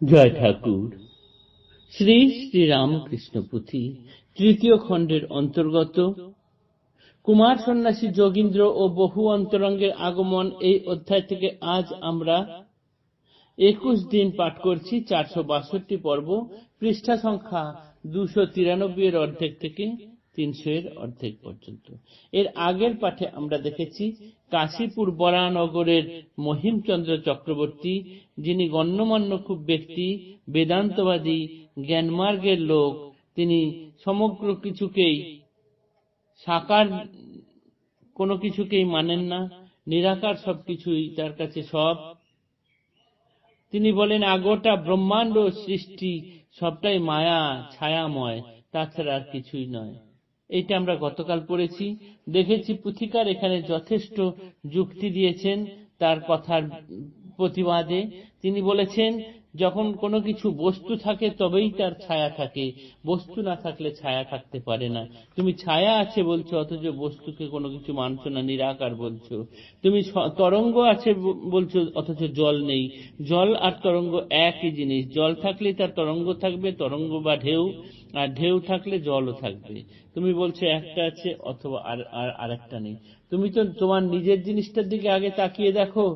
জয় ঠাকুর। শ্রী শ্রী রামকৃষ্ণ পুঁথি তৃতীয় খণ্ডের অন্তর্গত। কুমার সন্ন্যাসী যোগীন্দ্র ও বহু অন্তরঙ্গের আগমন এই অধ্যায় থেকে আজ আমরা একুশ দিন পাঠ করছি, চারশো বাষট্টি পর্ব, পৃষ্ঠা সংখ্যা দুশো তিরানব্বই এর অর্ধেক থেকে। তিনশো এর অর্ধেক পর্যন্ত। এর আগের পাঠে আমরা দেখেছি কাশীপুর বরানগরের মহিমচন্দ্র চক্রবর্তী, যিনি গণ্যমান্য খুব ব্যক্তি, বেদান্তবাদী, জ্ঞানমার্গের লোক। তিনি সমগ্র কিছুকেই সাকার, কোনো কিছুকেই মানেন না, নিরাকার সবকিছুই তার কাছে সব। তিনি বলেন, আগোটা ব্রহ্মাণ্ড সৃষ্টি, সবটাই মায়া, ছায়াময়, তাছাড়া আর কিছুই নয়। এইটা আমরা গতকাল পড়েছি। দেখেছি পুথিকার এখানে যথেষ্ট যুক্তি দিয়েছেন তার কথার প্রতিবাদে। তিনি বলেছেন যখন কোনো কিছু বস্তু থাকে, তবেই তার ছায়া থাকে। বস্তু না থাকলে ছায়া থাকতে পারে না। তুমি ছায়া আছে বলছো, অথচ বস্তুকে কোনো কিছু মানছো না, নিরাকার বলছো। তুমি তরঙ্গ আছে বলছো, অথচ জল নেই। জল আর তরঙ্গ একই জিনিস। জল থাকলে তার তরঙ্গ থাকবে, তরঙ্গ বা ঢেউ, আর ঢেউ থাকলে জলও থাকবে। তুমি বলছো একটা আছে, অথবা আর একটা নেই। তুমি তো তোমার নিজের জিনিসটার দিকে আগে তাকিয়ে দেখো।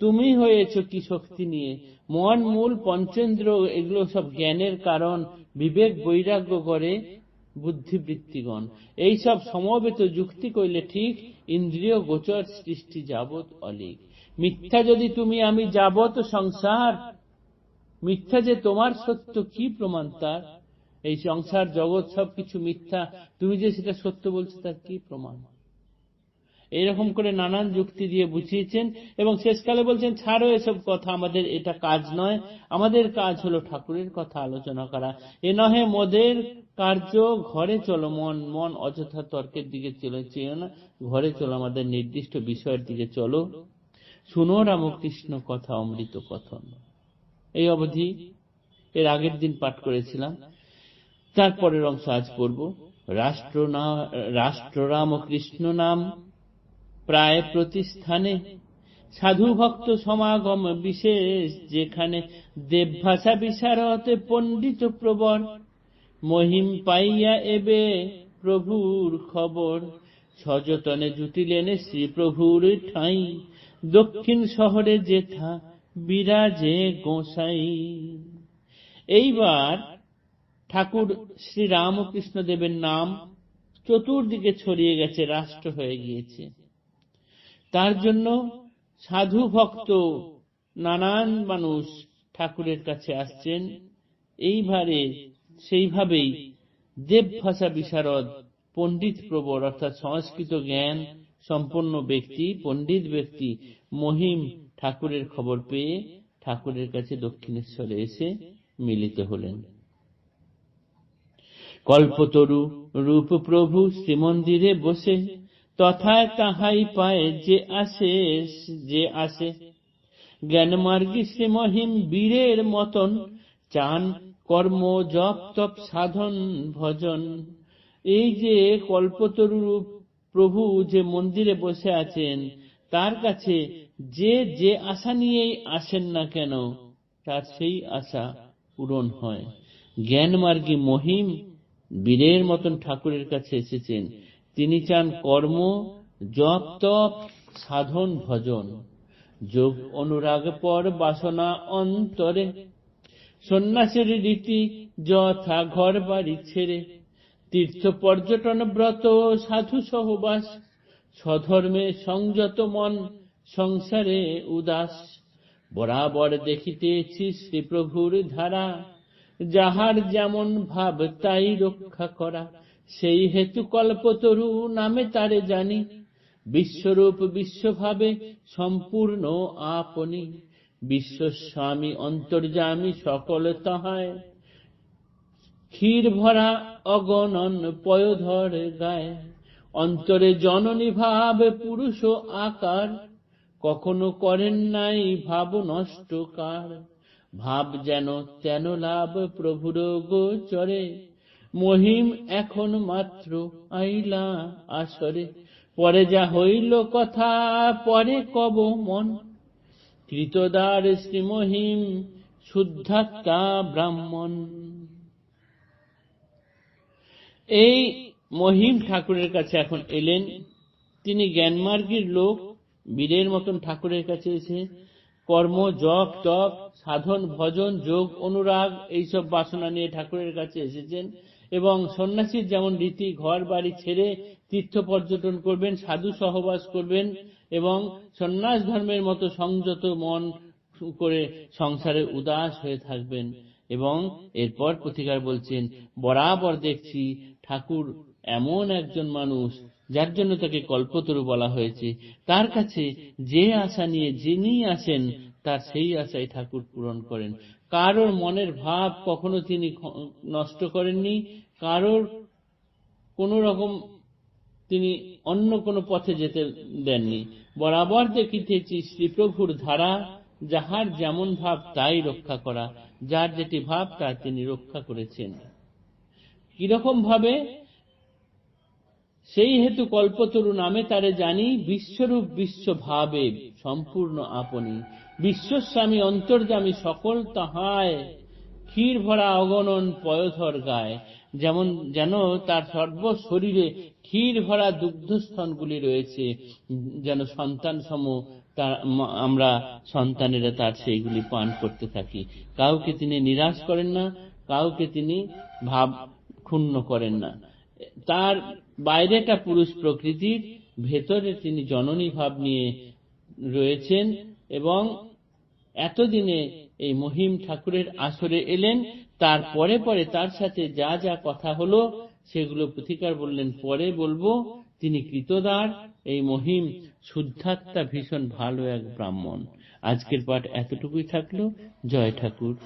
তুমি হয়েছো কি শক্তি নিয়ে। মন, মূল, পঞ্চেন্দ্র, এগুলো সব জ্ঞানের কারণ, বিবেক, বৈরাগ্য করে বুদ্ধিবৃত্তিগণ। এইসব সমবেত যুক্তি কইলে ঠিক ইন্দ্রিয় গোচর সৃষ্টি যাবৎ অলিক। মিথ্যা যদি তুমি আমি যাবত সংসার, মিথ্যা যে তোমার সত্য কি প্রমাণ তার? এই সংসার জগৎ সব কিছু মিথ্যা, তুমি যে সেটা সত্য বলছো তার কি প্রমাণ? এইরকম করে নানান যুক্তি দিয়ে বুঝিয়েছেন এবং শেষকালে বলছেন, ছাড়ো এসব কথা, আমাদের এটা কাজ নয়। আমাদের কাজ হলো ঠাকুরের কথা আলোচনা করা। এ নহে মোদের কার্য, ঘরে চলো মন। মন অযথা তর্কের দিকে চলে চেয়ে না। ঘরে চলো, আমাদের নির্দিষ্ট বিষয়ের দিকে চলো। শুনো রামকৃষ্ণ কথা, অমৃত কথন। এই অবধি এর আগের দিন পাঠ করেছিলাম। তারপরের অংশ আজ পড়ব। রাষ্ট্র না রাষ্ট্র রামকৃষ্ণ নাম প্রায় প্রতিস্থানে সাধু ভক্ত সমাগম বিশেষ, যেখানে দেবভাষা বিশারতে পণ্ডিত প্রবর মহিম পাইয়া এবে প্রভুর খবর। সযতনে জুটিলেন শ্রী প্রভুর ঠাই। দক্ষিণ শহরে যেথা বিরাজে গোসাই। এইবার ঠাকুর শ্রী রামকৃষ্ণ দেবের নাম চতুর্দিকে ছড়িয়ে গেছে, রাষ্ট্র হয়ে গিয়েছে। তার জন্য সাধু ভক্ত নানান মানুষ ঠাকুরের কাছে আসছেন। এইভাবে সেইভাবেই দেবভাষা বিশারদ পণ্ডিত প্রবর অর্থাৎ সংস্কৃত জ্ঞান সম্পন্ন ব্যক্তি, পণ্ডিত ব্যক্তি মহিম ঠাকুরের খবর পেয়ে ঠাকুরের কাছে দক্ষিণেশ্বরে এসে মিলিত হলেন। কল্পতরু রূপ প্রভু শ্রীমন্দিরে বসে তথায় তাহাই পায় যে আসে যে আসে। জ্ঞানমার্গী শ্রীমহিম বীরের মতন। চান কর্ম, জপ, তপ, সাধন, ভজন। এই যে কল্পতরু প্রভু যে মন্দিরে বসে আছেন, তার কাছে যে যে আশা নিয়েই আসেন না কেন, তার সেই আশা পূরণ হয়। জ্ঞানমার্গী মহিম বীরের মতন ঠাকুরের কাছে এসেছেন। তিনি চান কর্ম তপ সাধন ভজন। যোগ অনুরাগ পর বাসনা অন্তরে। সন্ন্যাসের রীতি যথা ঘর বাড়ি ছেড়ে। তীর্থ পর্যটন ব্রত, সাধু সহবাস। স্বধর্মে সংযত মন, সংসারে উদাস। বরাবর দেখিতেছি শ্রীপ্রভুর ধারা। যাহার যেমন ভাব, তাই রক্ষা করা। সেই হেতু কল্পতরু নামে তারে জানি। বিশ্বরূপ বিশ্বভাবে সম্পূর্ণ আপনি। বিশ্বস্বামী অন্তর্যামী সকল তাহায়। ক্ষীর ভরা অগণন পয়োধর গায়। অন্তরে জননী ভাব পুরুষ আকার। কখনো করেন নাই ভাব নষ্টকার ভাব যেন তেন লাভ প্রভুর গোচরে মহিম এখন মাত্র আইলা আসরে। পরে যা হইল কথা, পরে কব মন। কৃতদার শ্রীমহিম শুদ্ধাত্মা ব্রাহ্মণ। এই মহিম ঠাকুরের কাছে এখন এলেন। তিনি জ্ঞানমার্গীর লোক, বীরের মতন ঠাকুরের কাছে এসে কর্ম, জপ, তপ, সাধন, ভজন, যোগ, অনুরাগ, এইসব বাসনা নিয়ে ঠাকুরের কাছে এসেছেন। এবং সন্ন্যাসীর যেমন রীতি ঘর বাড়ি ছেড়ে তীর্থ পর্যটন করবেন, সাধু সহবাস করবেন এবং সন্ন্যাস ধর্মের মতো সংযত মন করে সংসারে উদাস হয়ে থাকবেন এবং এরপর প্রতিকার বলছেন, বরাবর দেখছি ঠাকুর এমন একজন মানুষ যার জন্য তাকে কল্পতরু বলা হয়েছে। তার কাছে যে আশা নিয়ে যিনি আসেন তার সেই আশাই ঠাকুর পূরণ করেন। কারোর মনের ভাব কখনো তিনি নষ্ট করেননি, কারোর কোন রকম তিনি অন্য কোনো পথে যেতে দেননি। বরাবর দেখিতেছি শ্রীপ্রভুর ধারা, যাহার যেমন ভাব তাই রক্ষা করা, যার যেটি ভাব তা তিনি রক্ষা করেছেন। কীরকম ভাবে সেই হেতু কল্পতরু নামে তারে জানি বিশ্বরূপ বিশ্বভাবে সম্পূর্ণ আপনি। বিশ্বস্বামী অন্তর্যামী সকল তাহায় ক্ষীর ভরা অগণন পয়ধর গায়। যেমন যেন তার সর্ব শরীরে ক্ষীর ভরা দুগ্ধস্তনগুলি রয়েছে, যেন সন্তান সম তার আমরা সন্তানেরা তার সেইগুলি পান করতে থাকি। কাউকে তিনি নিরাশ করেন না, কাউকে তিনি ভাব ক্ষুণ্ণ করেন না। তার বাইরেটা পুরুষ প্রকৃতির, ভেতরে তিনি জননী ভাব নিয়ে রয়েছেন এবং এতদিনে এই মহিম ঠাকুরের আসরে এলেন, তার পরে পরে তার সাথে যা যা কথা হলো, সেগুলো প্রতিকার বললেন, পরে বলব, তিনি কৃতদার, এই মহিম শুদ্ধাত্মা ভীষণ ভালো এক ব্রাহ্মণ। আজকের পাঠ এতটুকুই থাকল। জয় ঠাকুর।